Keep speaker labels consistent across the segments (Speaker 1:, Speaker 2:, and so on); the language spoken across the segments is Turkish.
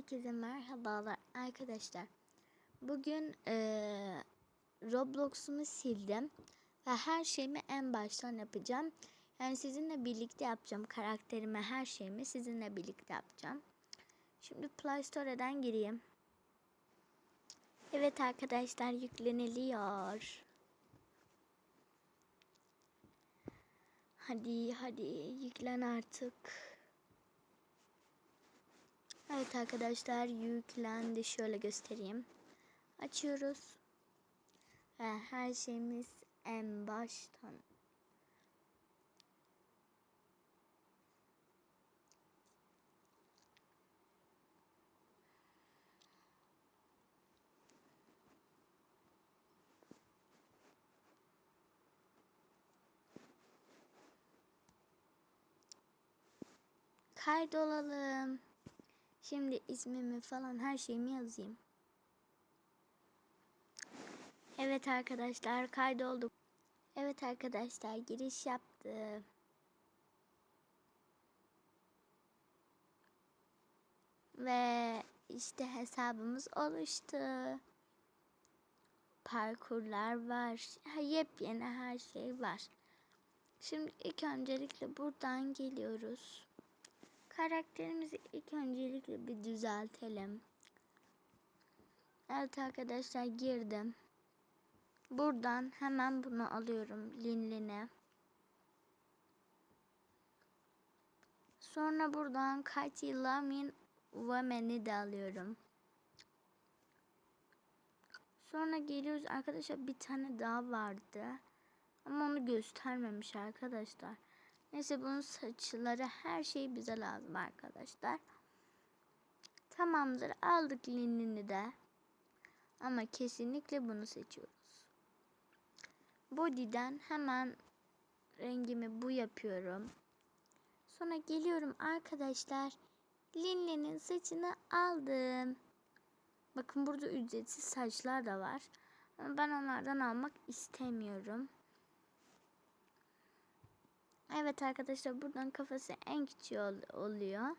Speaker 1: Herkese merhabalar arkadaşlar. Bugün eee Roblox'umu sildim ve her şeyimi en baştan yapacağım. Yani sizinle birlikte yapacağım karakterimi, her şeyimi sizinle birlikte yapacağım. Şimdi Play Store'dan gireyim. Evet arkadaşlar yükleniliyor. Hadi hadi yüklen artık. Evet arkadaşlar yüklendi. Şöyle göstereyim. Açıyoruz. Ve her şeyimiz en baştan. Kaydolalım. Şimdi ismimi falan her şeyimi yazayım. Evet arkadaşlar kaydolduk. Evet arkadaşlar giriş yaptı. Ve işte hesabımız oluştu. Parkurlar var. Yepyeni her şey var. Şimdi ilk öncelikle buradan geliyoruz. Karakterimizi ilk öncelikle bir düzeltelim. Evet arkadaşlar girdim. Buradan hemen bunu alıyorum linline. Sonra buradan Katy Lamin Women'i de alıyorum. Sonra geliyoruz arkadaşlar bir tane daha vardı. Ama onu göstermemiş arkadaşlar. Neyse bunun saçları her şey bize lazım arkadaşlar. Tamamdır aldık linini de. Ama kesinlikle bunu seçiyoruz. Body'den hemen rengimi bu yapıyorum. Sonra geliyorum arkadaşlar. Linli'nin saçını aldım. Bakın burada ücretsiz saçlar da var. Ama ben onlardan almak istemiyorum. Evet arkadaşlar buradan kafası en küçüğü oluyor.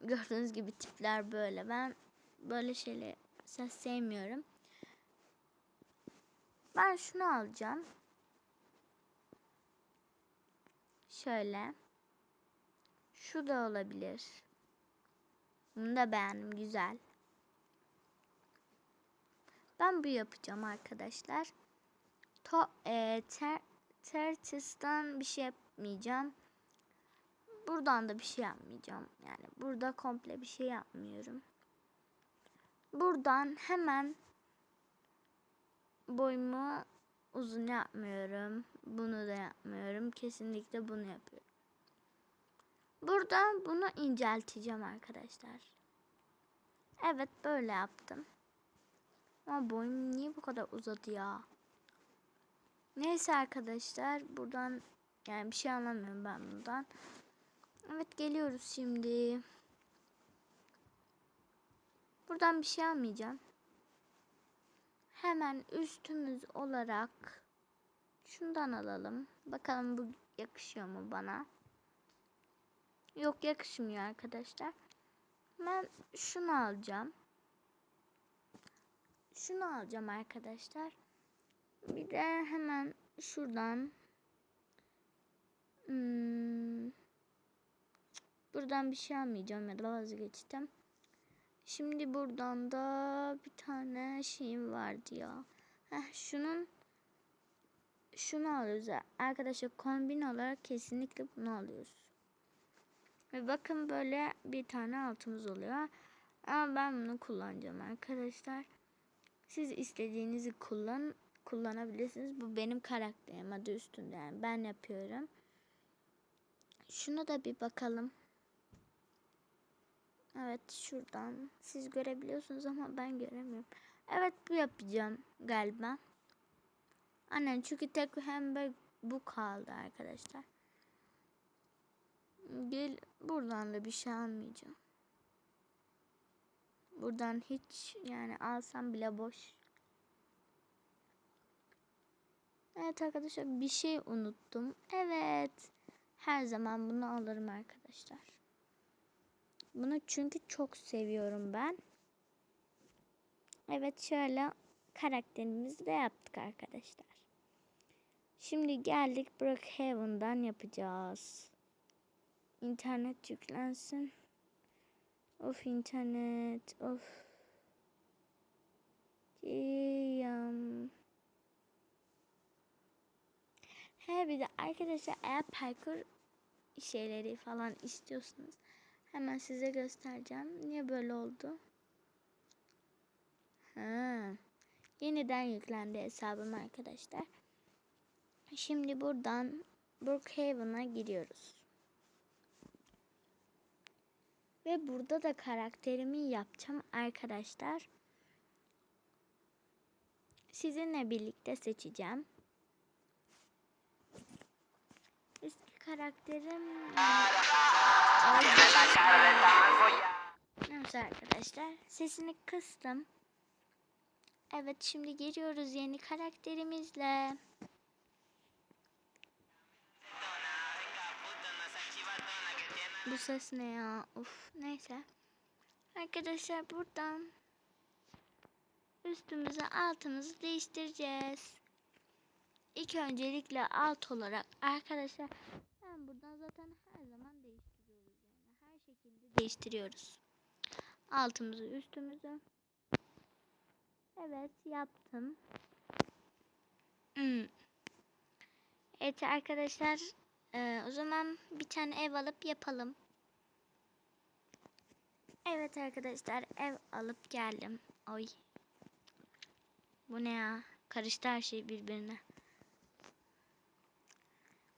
Speaker 1: Gördüğünüz gibi tipler böyle. Ben böyle şeyleri mesela sevmiyorum. Ben şunu alacağım. Şöyle. Şu da olabilir. Bunu da beğendim. Güzel. Ben bu yapacağım arkadaşlar. To e, ter, Tertis'ten bir şey yapmayacağım. Buradan da bir şey yapmayacağım. Yani burada komple bir şey yapmıyorum. Buradan hemen boyumu uzun yapmıyorum. Bunu da yapmıyorum. Kesinlikle bunu yapıyorum. Buradan bunu incelteceğim arkadaşlar. Evet böyle yaptım. Ama boyum niye bu kadar uzadı ya? Neyse arkadaşlar buradan yani bir şey anlamıyorum ben bundan. Evet geliyoruz şimdi. Buradan bir şey almayacağım. Hemen üstümüz olarak şundan alalım. Bakalım bu yakışıyor mu bana? Yok yakışmıyor arkadaşlar. Ben şunu alacağım. Şunu alacağım arkadaşlar. Bir de hemen şuradan hmm, buradan bir şey almayacağım ya da vazgeçtim. Şimdi buradan da bir tane şeyim vardı ya. Heh, şunun şunu alıyoruz. Arkadaşlar kombin olarak kesinlikle bunu alıyoruz. Ve bakın böyle bir tane altımız oluyor. Ama ben bunu kullanacağım arkadaşlar. Siz istediğinizi kullan kullanabilirsiniz. Bu benim karakterim adı üstünde yani ben yapıyorum. Şunu da bir bakalım. Evet şuradan siz görebiliyorsunuz ama ben göremiyorum. Evet bu yapacağım galiba. Aynen çünkü tek hem bu kaldı arkadaşlar. Gel buradan da bir şey almayacağım. Buradan hiç yani alsam bile boş. Evet arkadaşlar bir şey unuttum. Evet. Her zaman bunu alırım arkadaşlar. Bunu çünkü çok seviyorum ben. Evet şöyle karakterimizi de yaptık arkadaşlar. Şimdi geldik Brookhaven'dan yapacağız. İnternet yüklensin. Of internet. Of. Yam. He bir de arkadaşlar eğer parkur şeyleri falan istiyorsanız hemen size göstereceğim. Niye böyle oldu? Ha. Yeniden yüklendi hesabım arkadaşlar. Şimdi buradan Brookhaven'a giriyoruz. Ve burada da karakterimi yapacağım arkadaşlar. Sizinle birlikte seçeceğim. Karakterim... Neyse arkadaşlar. Sesini kıstım. Evet şimdi giriyoruz yeni karakterimizle. Bu ses ne ya? Uf neyse. Arkadaşlar buradan üstümüzü altımızı değiştireceğiz. İlk öncelikle alt olarak arkadaşlar ben buradan zaten her zaman değiştiriyoruz yani her şekilde değiştiriyoruz. Altımızı üstümüzü. Evet yaptım. Hmm. Evet arkadaşlar ee, o zaman bir tane ev alıp yapalım. Evet arkadaşlar ev alıp geldim. Oy. Bu ne ya? Karıştı her şey birbirine.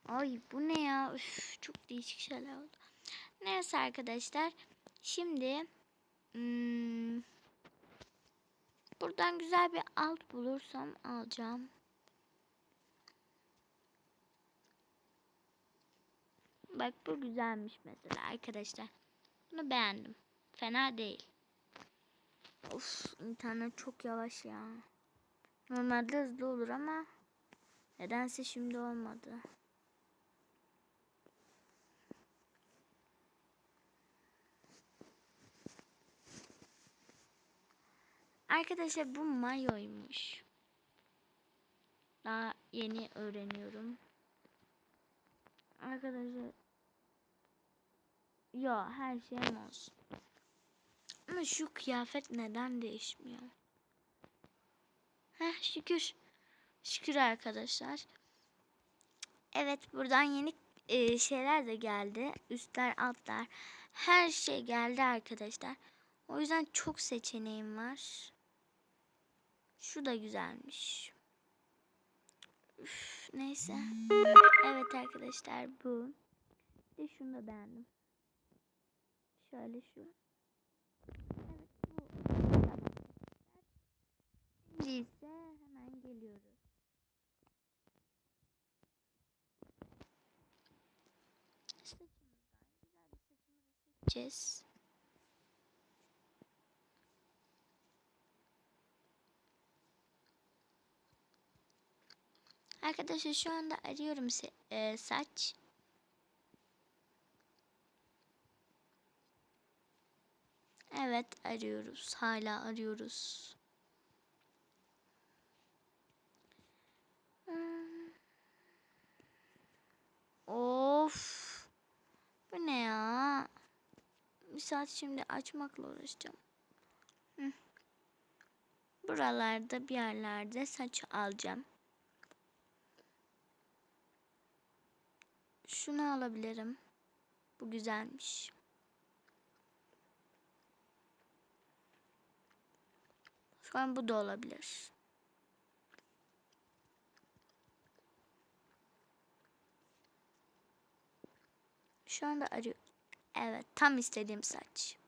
Speaker 1: Ay bu ne ya? Üf, çok değişik şeyler oldu. Neyse arkadaşlar. Şimdi hmm, buradan güzel bir alt bulursam alacağım. Bak bu güzelmiş mesela arkadaşlar. Bunu beğendim. Fena değil. Of internet çok yavaş ya. Normalde hızlı olur ama nedense şimdi olmadı. Arkadaşlar bu mayoymuş. Daha yeni öğreniyorum. Arkadaşlar ya her şeyim olsun. Ama şu kıyafet neden değişmiyor? Heh şükür. Şükür arkadaşlar. Evet buradan yeni e, şeyler de geldi. Üstler altlar. Her şey geldi arkadaşlar. O yüzden çok seçeneğim var. Şu da güzelmiş. Üf, neyse. Evet arkadaşlar bu. Bir de şunu da beğendim. Şöyle şu. Evet bu. Şimdi ise hemen geliyoruz. Saçımızdan güzel bir saçımızı seçeceğiz. Arkadaşlar şu anda arıyorum e, saç. Evet arıyoruz. Hala arıyoruz. Hmm. Of. Bu ne ya? Bir saat şimdi açmakla uğraşacağım. Buralarda bir yerlerde saç alacağım. Şunu alabilirim. Bu güzelmiş. An bu da olabilir. Şu anda arıyor. Evet tam istediğim saç.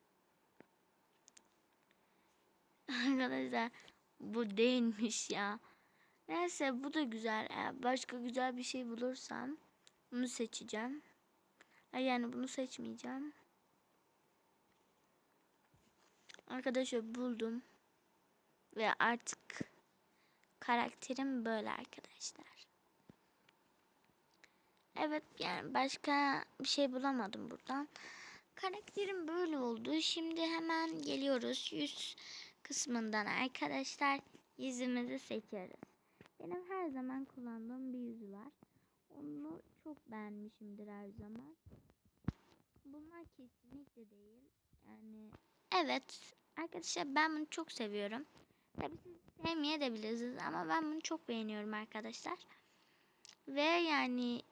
Speaker 1: Arkadaşlar bu değilmiş ya. Neyse bu da güzel. Eğer başka güzel bir şey bulursam bunu seçeceğim. Yani bunu seçmeyeceğim. Arkadaşlar buldum. Ve artık karakterim böyle arkadaşlar. Evet yani başka bir şey bulamadım buradan. Karakterim böyle oldu. Şimdi hemen geliyoruz yüz kısmından arkadaşlar yüzümüzü seçiyoruz. Benim her zaman kullandığım bir yüz var. Onu çok beğenmişimdir her zaman. Bunlar kesinlikle değil. Yani evet arkadaşlar ben bunu çok seviyorum. Tabii siz sevmeye de bilirsiniz ama ben bunu çok beğeniyorum arkadaşlar. Ve yani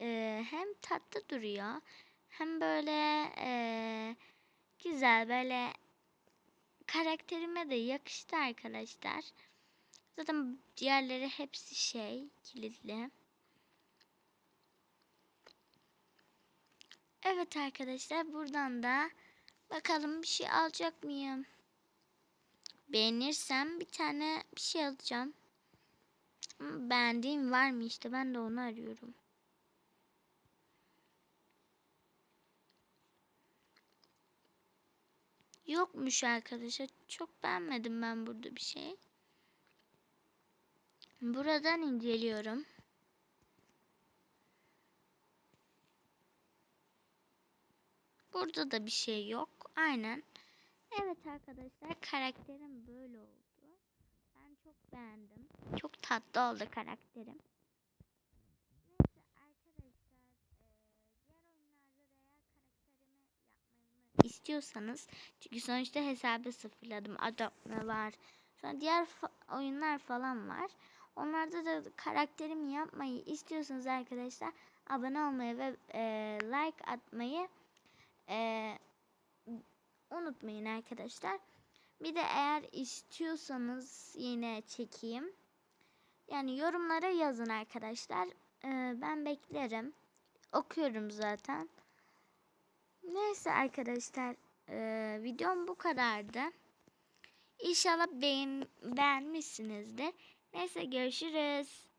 Speaker 1: e, hem tatlı duruyor hem böyle e, güzel böyle karakterime de yakıştı arkadaşlar. Zaten diğerleri hepsi şey kilitli. Evet arkadaşlar buradan da bakalım bir şey alacak mıyım? Beğenirsem bir tane bir şey alacağım. Beğendiğim var mı işte ben de onu arıyorum. Yokmuş arkadaşlar. Çok beğenmedim ben burada bir şey. Buradan inceliyorum. Burada da bir şey yok. Aynen. Evet arkadaşlar karakterim böyle oldu. Ben çok beğendim. Çok tatlı oldu karakterim. Neyse arkadaşlar diğer oyunlarda da eğer karakterimi yapmamı istiyorsanız çünkü sonuçta hesabı sıfırladım. Adapme var. Sonra diğer fa- oyunlar falan var. Onlarda da karakterimi yapmayı istiyorsanız arkadaşlar abone olmayı ve eee, like atmayı eee, unutmayın arkadaşlar. Bir de eğer istiyorsanız yine çekeyim. Yani yorumlara yazın arkadaşlar. Ee, ben beklerim. Okuyorum zaten. Neyse arkadaşlar. ee, videom bu kadardı. İnşallah beğen beğenmişsinizdir. Neyse görüşürüz.